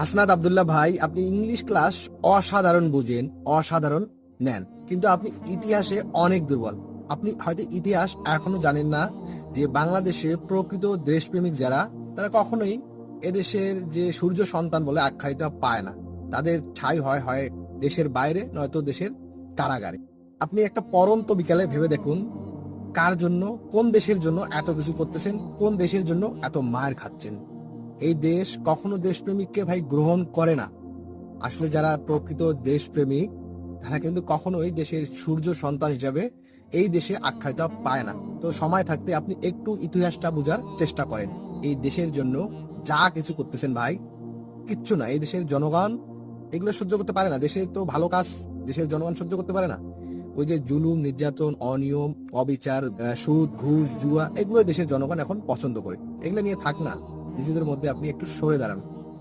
হাসনাত আবদুল্লাহ ভাই, আপনি English class অসাধারণ বুঝেন, অসাধারণ নেন। কিন্তু আপনি ইতিহাসে অনেক দুর্বল। আপনি হয়তো ইতিহাস এখনও জানেন না যে বাংলাদেশে প্রকৃত দেশপ্রেমিক যারা, তারা কখনোই এদেশের যে সূর্য সন্তান বলে আখ্যায়িত পায় না। তাদের ঠাই হয় হয় দেশের বাইরে, নয়তো দেশের কারাগারে। আপনি একটা পরন্ত বিকালে ভেবে দেখুন কার জন্য, কোন দেশের জন্য এত কিছু করতেছেন, কোন দেশের জন্য এত মায়ের খাচ্ছেন। এই দেশ কখনো দেশপ্রেমিককে ভাই গ্রহণ করে না। আসলে যারা প্রকৃত দেশপ্রেমিক, তারা কিন্তু কখনোই দেশের সূর্য সন্তান হিসাবে এই দেশে আখ্যায়িত পায় না। তো সময় থাকতে আপনি একটু ইতিহাসটা বোঝার চেষ্টা করেন। এই দেশের জন্য যা কিছু করতেছেন ভাই, কিচ্ছু না। এই দেশের জনগণ, এগুলো সহ্য করতে পারে না। দেশে তো ভালো কাজ, দেশের জনগণ সহ্য করতে পারে না। ওই যে জুলুম, নির্যাতন, অনিয়ম, অবিচার সুদ, ঘুষ, জুয়া এগুলো দেশের জনগণ এখন পছন্দ করে। এগুলো নিয়ে থাক না। নিজেদের মধ্যে আপনি একটু সরে দাঁড়ান।